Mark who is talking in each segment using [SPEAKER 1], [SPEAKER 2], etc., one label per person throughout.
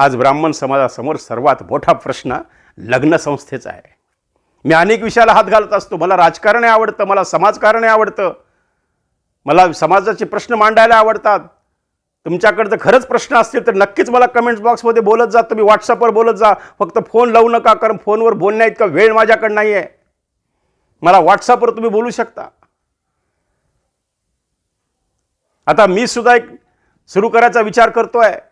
[SPEAKER 1] आज ब्राह्मण समाजासमोर सर्वात मोठा प्रश्न लग्नसंस्थेचा आहे. मी अनेक विषयाला हात घालत असतो. मला राजकारण आवडतं मला समाजकारणे आवडतं. मला समाजाचे प्रश्न मांडायला आवडतात. तुमच्याकडे जर खरंच प्रश्न असतील तर नक्कीच मला कमेंट्स बॉक्समध्ये बोलत जा. तुम्ही व्हॉट्सअपवर बोलत जा. फक्त फोन लावू नका कारण फोनवर बोलण्या इतका वेळ माझ्याकडे नाही आहे मला व्हॉट्सअपवर तुम्ही बोलू शकता. आता मी सुद्धा एक सुरू करायचा विचार करतो आहे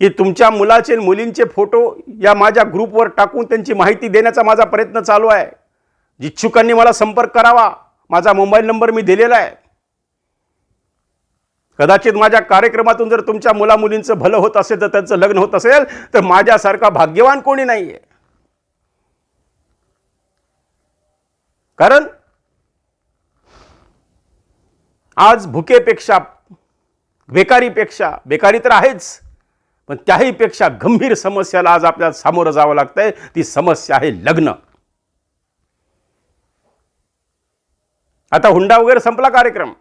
[SPEAKER 1] की तुमच्या मुलाचे मुलींचे फोटो या माझ्या ग्रुपवर टाकून त्यांची माहिती देण्याचा माझा प्रयत्न चालू आहे. इच्छुकांनी मला संपर्क करावा. माझा मोबाईल नंबर मी दिलेला आहे. कदाचित माझ्या कार्यक्रमातून जर तुमच्या मुला मुलींचं भलं होत असेल तर त्यांचं लग्न होत असेल तर माझ्यासारखा भाग्यवान कोणी नाही आहे कारण आज भुकेपेक्षा बेकारीपेक्षा बेकारी तर आहेच. पण त्याहीपेक्षा गंभीर समस्याला आज आपल्याला सामोरं जावं लागतंय. ती समस्या आहे लग्न. आता हुंडा वगैरे संपला कार्यक्रम.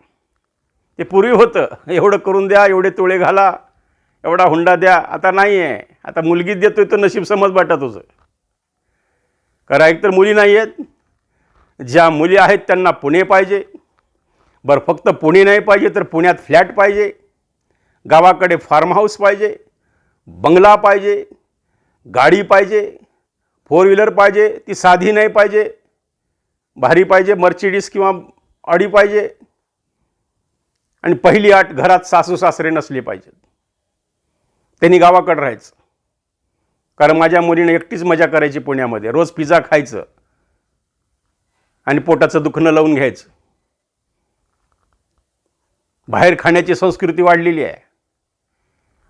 [SPEAKER 1] ते पूर्वी होतं. एवढं करून द्या एवढे तोळे घाला एवढा हुंडा द्या. आता नाही आहे आता मुलगी देतोय तर नशीब समज वाटत तुझं कारण एकतर मुली नाही आहेत ज्या मुली आहेत त्यांना पुणे पाहिजे. बरं फक्त पुणे नाही पाहिजे तर पुण्यात फ्लॅट पाहिजे. गावाकडे फार्म हाऊस पाहिजे. बंगला पाहिजे गाडी पाहिजे फोर व्हीलर पाहिजे ती साधी नाही पाहिजे. भारी पाहिजे मर्चिडीज किंवा ऑडी पाहिजे. आणि पहिली आठ घरात सासू सासरे नसले पाहिजेत त्यांनी गावाकडं राहायचं. कारण माझ्या मुलीने एकटीच मजा करायची पुण्यामध्ये. रोज पिझ्झा खायचं. आणि पोटाचं दुखणं लावून घ्यायचं. बाहेर खाण्याची संस्कृती वाढलेली आहे.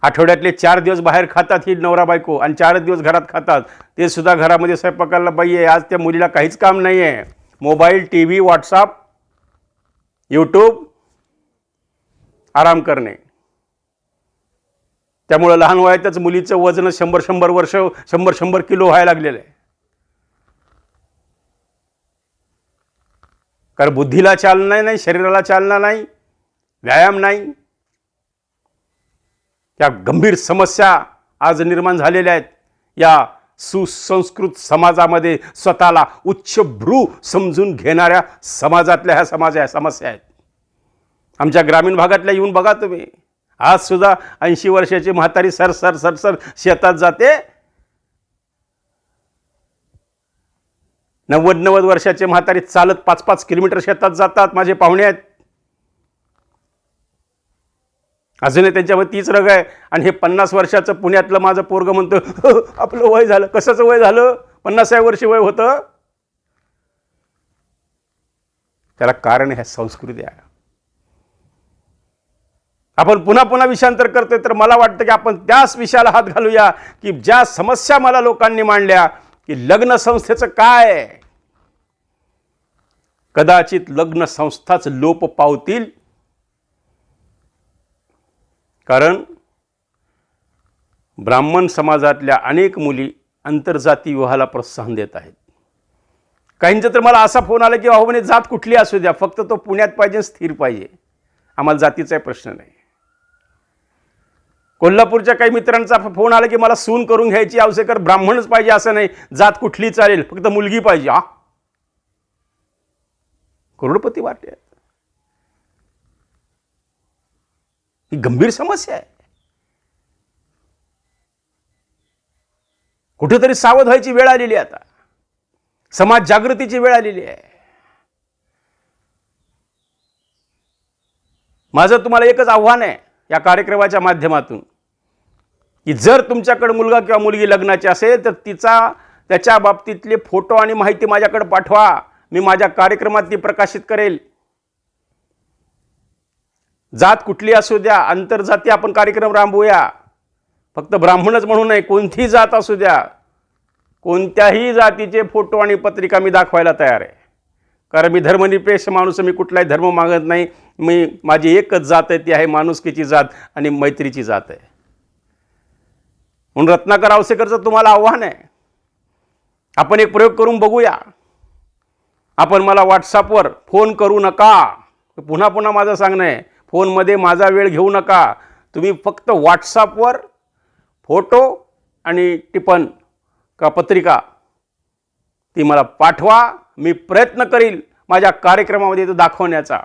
[SPEAKER 1] आठवड्यातले चार दिवस बाहेर खातात ही नवरा बायको आणि चार दिवस घरात खातात. ते सुद्धा घरामध्ये स्वयंपाकाला बाई आहे. आज त्या मुलीला काहीच काम नाही आहे mobile T V WhatsApp YouTube आराम करणे. त्यामुळं लहान वयातच मुलीचं वजन शंभर शंभर वर्ष शंभर शंभर किलो व्हायला लागलेलं आहे. कारण बुद्धीला चालना नाही शरीराला चालना नाही व्यायाम नाही. त्या गंभीर समस्या आज निर्माण झालेल्या आहेत. या सुसंस्कृत समाजामध्ये स्वतःला उच्चभ्रू समजून घेणाऱ्या समाजातल्या ह्या समाज समस्या आहेत. आमच्या ग्रामीण भागातल्या येऊन बघा तुम्ही. आज सुद्धा ऐंशी वर्षाची म्हातारी सर सर सर सर शेतात जाते. नव्वद नव्वद वर्षाचे म्हातारी चालत पाच पाच किलोमीटर शेतात जातात माझे पाहुणे आहेत. अजूनही त्यांच्यामध्ये तीच रग आहे. आणि हे पन्नास वर्षाचं पुण्यातलं माझं पोरग म्हणतं आपलं वय झालं. कशाचं वय झालं? पन्नासाव्या वर्षी वय होतं? त्याला कारण ह्या संस्कृती आहे. आपण पुन्हा पुन्हा विषांतर करतोय तर मला वाटतं की आपण त्याच विषयाला हात घालूया की ज्या समस्या मला लोकांनी मांडल्या की लग्न संस्थेचं काय? कदाचित लग्न संस्थाच लोप पावतील कारण ब्राह्मण समाजातल्या अनेक मुली आंतरजाती विवाहाला प्रोत्साहन देत आहेत. काहींचा तर मला असा फोन आला की अहो म्हणे जात कुठली असू द्या फक्त तो पुण्यात पाहिजे स्थिर पाहिजे. आम्हाला जातीचा प्रश्न नाही. कोल्हापूरच्या काही मित्रांचा फोन आला की मला सून करून घ्यायची आवश्यकर ब्राह्मणच पाहिजे असं नाही. जात कुठली चालेल फक्त मुलगी पाहिजे. हा. करोडपती वाटे आहेत ही गंभीर समस्या आहे. कुठेतरी सावध व्हायची वेळ आलेली आहे आता. समाज जागृतीची वेळ आलेली आहे. माझं तुम्हाला एकच आव्हान आहे या कार्यक्रमाच्या माध्यमातून की जर तुमच्याकडे मुलगा किंवा मुलगी लग्नाची असेल तर तिचा त्याच्या बाबतीतले फोटो आणि माहिती माझ्याकडे पाठवा. मी माझ्या कार्यक्रमात ती प्रकाशित करेल. जात कुठली असू द्या आंतरजाती आपण कार्यक्रम राबवूया फक्त ब्राह्मणच म्हणू नये कोणतीही जात असू द्या. कोणत्याही जातीचे फोटो आणि पत्रिका मी दाखवायला तयार आहे. कारण मी धर्मनिरपेक्ष माणूस मी कुठलाही धर्म मागत नाही. मी माझी एकच जात आहे ती आहे माणुसकीची जात आणि मैत्रीची जात आहे. म्हणून रत्नाकर आवसेकरचं तुम्हाला आव्हान आहे. आपण एक प्रयोग करून बघूया. आपण मला व्हॉट्सअपवर फोन करू नका. पुन्हा पुन्हा माझं सांगणं आहे. फोनमध्ये माझा वेळ घेऊ नका. तुम्ही फक्त व्हॉट्सअपवर फोटो आणि टिपण का पत्रिका ती मला पाठवा. मी प्रयत्न करील माझ्या कार्यक्रमामध्ये तो दाखवण्याचा.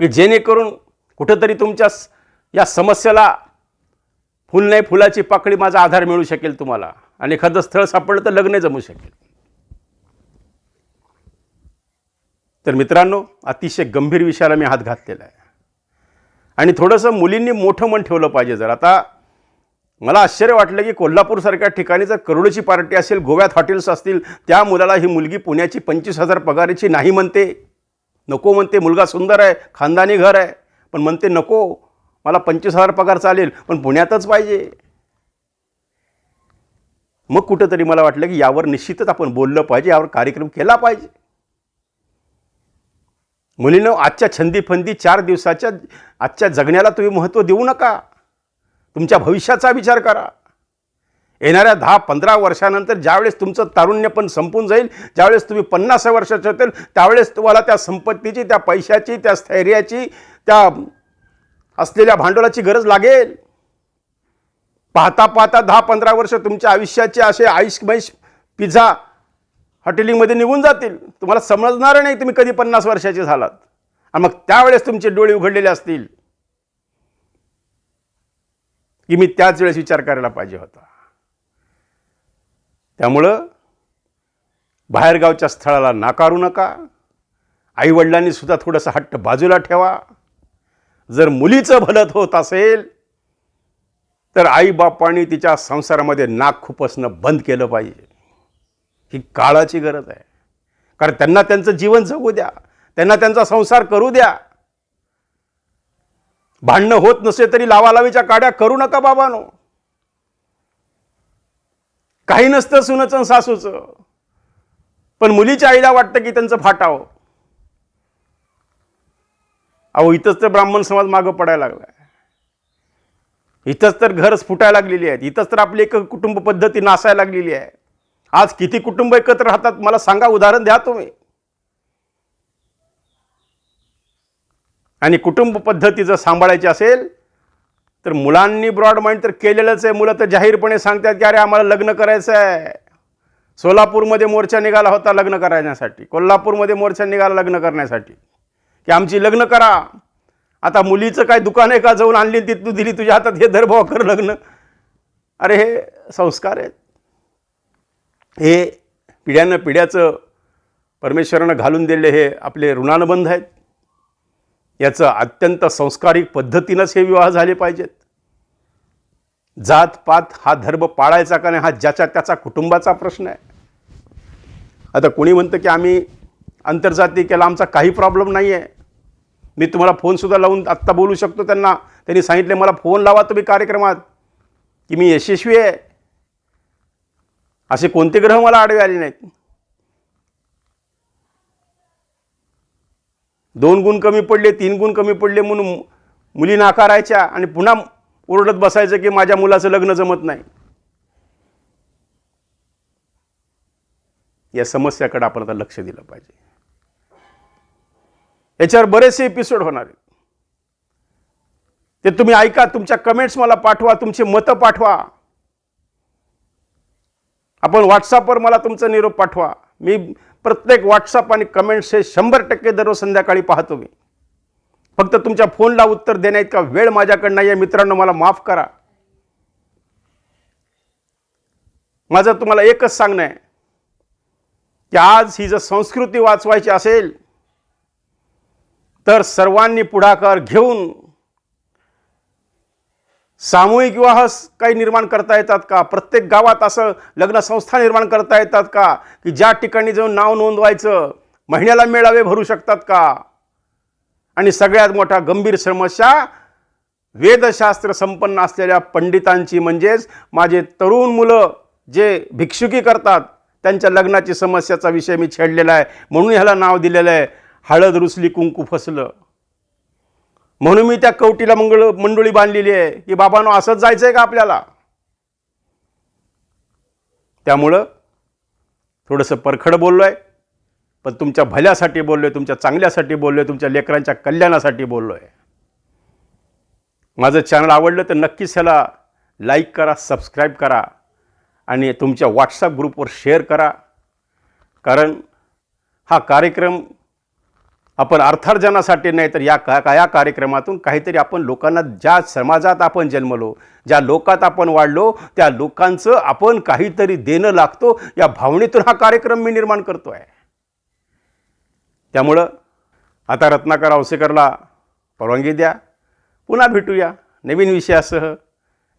[SPEAKER 1] की जेणेकरून कुठंतरी तुमच्या या समस्येला फुल नाही फुलाची पाकळी माझा आधार मिळू शकेल तुम्हाला. आणि एखादं स्थळ सापडलं तर लग्न जमू शकेल. तर मित्रांनो अतिशय गंभीर विषयाला मी हात घातलेला आहे. आणि थोडंसं मुलींनी मोठं मन ठेवलं पाहिजे जर. आता मला आश्चर्य वाटलं की कोल्हापूरसारख्या ठिकाणी जर करोडोची पार्टी असेल गोव्यात हॉटेल्स असतील त्या मुलाला ही मुलगी पुण्याची पंचवीस हजार पगाराची नाही म्हणते. नको म्हणते मुलगा सुंदर आहे खानदानी घर आहे पण म्हणते नको मला पंचवीस हजार पगार चालेल पण पुण्यातच पाहिजे. मग कुठंतरी मला वाटलं की यावर निश्चितच आपण बोललं पाहिजे यावर कार्यक्रम केला पाहिजे. मुलीनं आजच्या छंदीफंदी चार दिवसाच्या आजच्या जगण्याला तुम्ही महत्त्व देऊ नका. तुमच्या भविष्याचा विचार करा. येणाऱ्या दहा पंधरा वर्षानंतर ज्यावेळेस तुमचं तारुण्य पण संपून जाईल ज्यावेळेस तुम्ही पन्नास वर्षाचे होतील त्यावेळेस तुम्हाला त्या संपत्तीची त्या पैशाची त्या स्थैर्याची त्या असलेल्या भांडवलाची गरज लागेल. पाहता पाहता दहा पंधरा वर्ष तुमच्या आयुष्याचे असे आईशमैश पिझ्झा हॉटेलिंगमध्ये निघून जातील. तुम्हाला समजणार नाही तुम्ही कधी पन्नास वर्षाचे झालात. आणि मग त्यावेळेस तुमचे डोळे उघडलेले असतील. की मी त्याच वेळेस विचार करायला पाहिजे होता. त्यामुळं बाहेरगावच्या स्थळाला नाकारू नका. आईवडिलांनी सुद्धा थोडंसं हट्ट बाजूला ठेवा. जर मुलीचं भलत होत असेल तर आईबापांनी तिच्या संसारामध्ये नाक खुपसणं बंद केलं पाहिजे. ही काळाची गरज आहे. कारण त्यांना त्यांचं जीवन जगू द्या. त्यांना त्यांचा संसार करू द्या. भांडणं होत नसे तरी लावालावीच्या काड्या करू नका बाबानो. काही नसतं सुनचं आणि सासूचं. पण मुलीच्या आईला वाटतं की त्यांचं फाटावं. अहो इथंच तर ब्राह्मण समाज मागं पडायला लागलाय. इथंच तर घर फुटायला लागलेली आहेत. इथंच तर आपली एक कुटुंब पद्धती नासायला लागलेली आहे. आज किती कुटुंब एकत्र राहतात मला सांगा उदाहरण द्या तुम्ही. आणि कुटुंब पद्धती जर सांभाळायची असेल तर मुलांनी ब्रॉड माइंड तर केलेलंच आहे. मुलं तर जाहीरपणे सांगतात की अरे आम्हाला लग्न करायचं आहे. सोलापूरमध्ये मोर्चा निघाला होता लग्न करण्यासाठी. कोल्हापूरमध्ये मोर्चा निघाला लग्न करण्यासाठी. की आमची लग्न करा. आता मुलीचं काय दुकान आहे का जाऊन आणली ती तू दिली तुझ्या हातात हे धरभाव कर लग्न. अरे हे संस्कार आहेत. हे पिढ्यानं पिढ्याचं परमेश्वरानं घालून दिलेले हे आपले ऋणानुबंध आहेत. याचं अत्यंत संस्कारिक पद्धतीनंच हे विवाह झाले पाहिजेत. जात पात हा धर्म पाळायचा का नाही हा ज्याच्या त्याचा कुटुंबाचा प्रश्न आहे. आता कोणी म्हणतं की आम्ही आंतरजाती केला आमचा काही प्रॉब्लेम नाही आहे मी तुम्हाला फोनसुद्धा लावून आत्ता बोलू शकतो त्यांना. त्यांनी सांगितले मला फोन लावा तुम्ही कार्यक्रमात. की मी यशस्वी आहे. असे कोणते ग्रह मला आडवे आले नाहीत? दोन गुण कमी पडले तीन गुण कमी पडले म्हणून मुली नाकारायच्या आणि पुन्हा ओरडत बसायचं की माझ्या मुलाचं लग्न जमत नाही. या समस्याकडे आपण आता लक्ष दिलं पाहिजे. याच्यावर बरेचसे एपिसोड होणार आहेत. ते तुम्ही ऐका तुमच्या कमेंट्स मला पाठवा तुमचे मतं पाठवा. आपण व्हॉट्सअपवर मला तुमचा निरोप पाठवा. मी प्रत्येक व्हॉट्सअप आणि कमेंट्स हे शंभर टक्के दररोज संध्याकाळी पाहतो मी. फक्त तुमच्या फोनला उत्तर देण्या इतका वेळ माझ्याकडे नाही आहे मित्रांनो मला माफ करा. माझं तुम्हाला एकच सांगणं आहे की आज ही जर संस्कृती वाचवायची असेल तर सर्वांनी पुढाकार घेऊन सामूहिक विवाह काही निर्माण करता येतात का? प्रत्येक गावात असं लग्न संस्था निर्माण करता येतात का? की ज्या ठिकाणी जाऊन नाव नोंदवायचं महिन्याला मेळावे भरू शकतात का? आणि सगळ्यात मोठा गंभीर समस्या वेदशास्त्र संपन्न असलेल्या पंडितांची म्हणजेच माझे तरुण मुलं जे भिक्षुकी करतात त्यांच्या लग्नाची समस्याचा विषय मी छेडलेला आहे. म्हणून ह्याला नाव दिलेलं आहे. हळद रुसली कुंकू फसलं. म्हणून मी त्या कवटीला मंगळ मंडोळी बांधलेली आहे. की बाबांनो असंच जायचं आहे का आपल्याला? त्यामुळं थोडंसं परखड बोललो आहे पण तुमच्या भल्यासाठी बोललो आहे तुमच्या चांगल्यासाठी बोललो आहे तुमच्या लेकरांच्या कल्याणासाठी बोललो आहे माझं चॅनल आवडलं तर नक्कीच ह्याला लाईक करा सबस्क्राईब करा आणि तुमच्या व्हॉट्सअप ग्रुपवर शेअर करा. कारण हा कार्यक्रम आपण अर्थार्जनासाठी नाही तर या का या कार्यक्रमातून काहीतरी आपण लोकांना ज्या समाजात आपण जन्मलो ज्या लोकात आपण वाढलो त्या लोकांचं आपण काहीतरी देणं लागतो या भावनेतून हा कार्यक्रम मी निर्माण करतो आहे त्यामुळं आता रत्नाकर आवसेकरला परवानगी द्या. पुन्हा भेटूया नवीन विषयासह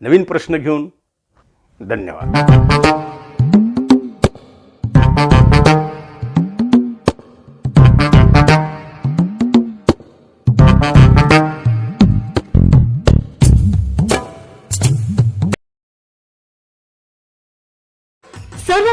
[SPEAKER 1] नवीन प्रश्न घेऊन. धन्यवाद.